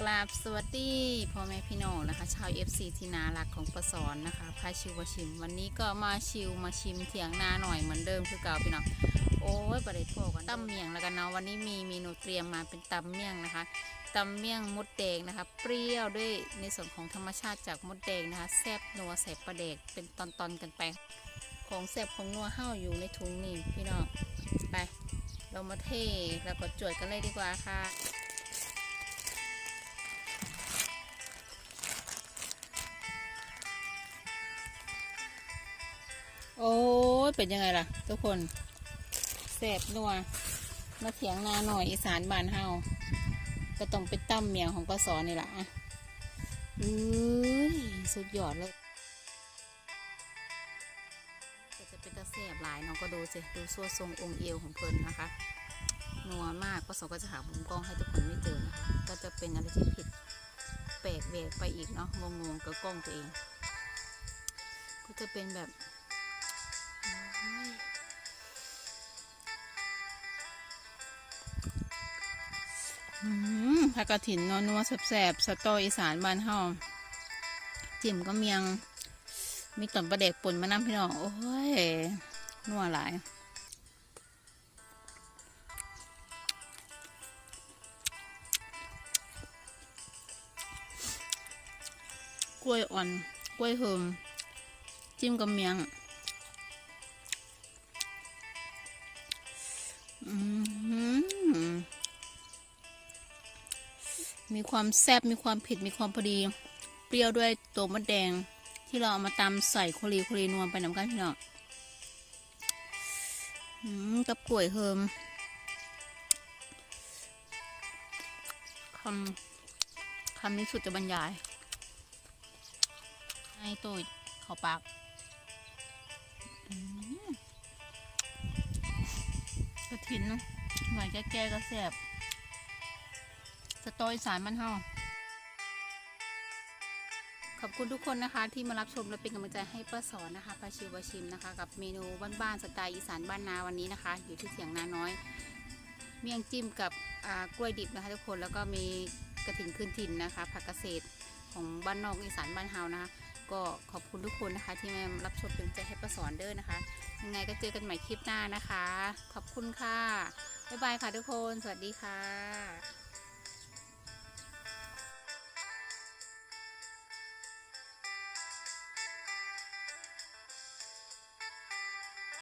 กราบสวัสดีพ่อแม่พี่น้องนะคะชาว FC ที่นารักของประสอนนะคะพาชิวมาชิม วันนี้ก็มาชิวมาชิมเถียงนาหน่อยเหมือนเดิมคือเก่าพี่น้องโอ้ยประเดี๋ยวพวกกันตำเมี่ยงแล้วกันเนาะวันนี้มีเมนูเตรียมมาเป็นตำเมี่ยงนะคะตำเมี่ยงมดแดงนะคะ เปรี้ยวด้วยในส่วนของธรรมชาติจากมดแดงนะคะแซ่บนัวแซ่บประเดกเป็นตอนๆกันไปของแซ่บของนัวห้าวอยู่ในถุงนี่พี่น้องไป เรามาเทแล้วก็จวดกันเลยดีกว่าค่ะ โอ้ยเป็นยังไงล่ะ ทุกคนแซ่บนัวมาเถียงนาหน่อยอีสานบ้านเฮาก็ต้องเป็นตั้มเมียงของป้าสอนนี่แหละอะอุ้ยสุดยอดเลยก็จะเป็นตาแซ่บหลายน้องก็ดูสิดูซัวทรงองค์เอวของเพิ่นนะคะนัวมากป้าสอนก็จะหามุมกล้องให้ทุกคนไม่เจอนะคะก็จะเป็นอะไรที่ผิดแปลกแวกไปอีกเนาะงงๆกับกล้องตัวเอง ก็จะเป็นแบบ ผักกระถินนัวนัวแสบๆสตออีสานบ้านเฮาจิ้มก็เมียง มีตอนประเด็กป่นมะน้ำพี่น้อง โอ้ย นัวหลายกล้วยอ่อน กล้วยเหิมจิ้มกับเมียง มีความแซ่บมีความเผ็ดมีความพอดี เปรี้ยวด้วยตัวมะแดง ที่เราเอามาตำใส่โคลีโคลีนวมไปน้ำกันพี่น้องกับกล้วยเฮิมคำคำนี้สุดจะบรรยายให้ตัวเข้าปากกระถินเนอะหน่อยแก่ๆก็แซ่บ สตออีสานมันเฮาขอบคุณทุกคนนะคะ ที่มารับชมและเป็นกำลังใจให้ป้าสอนนะคะป้าชิวป้าชิมนะคะ กับเมนูบ้านๆสไตล์อีสานบ้านนาวันนี้นะคะ อยู่ที่เสียงนาน้อย เมี่ยงจิ้มกับกล้วยดิบนะคะ ทุกคนแล้วก็มีกระถิ่นคืนถิ่นนะคะผักเกษตรของบ้านนอกอีสานบ้านเฮานะคะก็ขอบคุณทุกคนนะคะ ที่มารับชมเป็นใจให้ป้าสอนเด้อนะคะ ยังไงก็เจอกันใหม่คลิปหน้านะคะ ขอบคุณค่ะ บ๊ายบายค่ะทุกคน สวัสดีค่ะ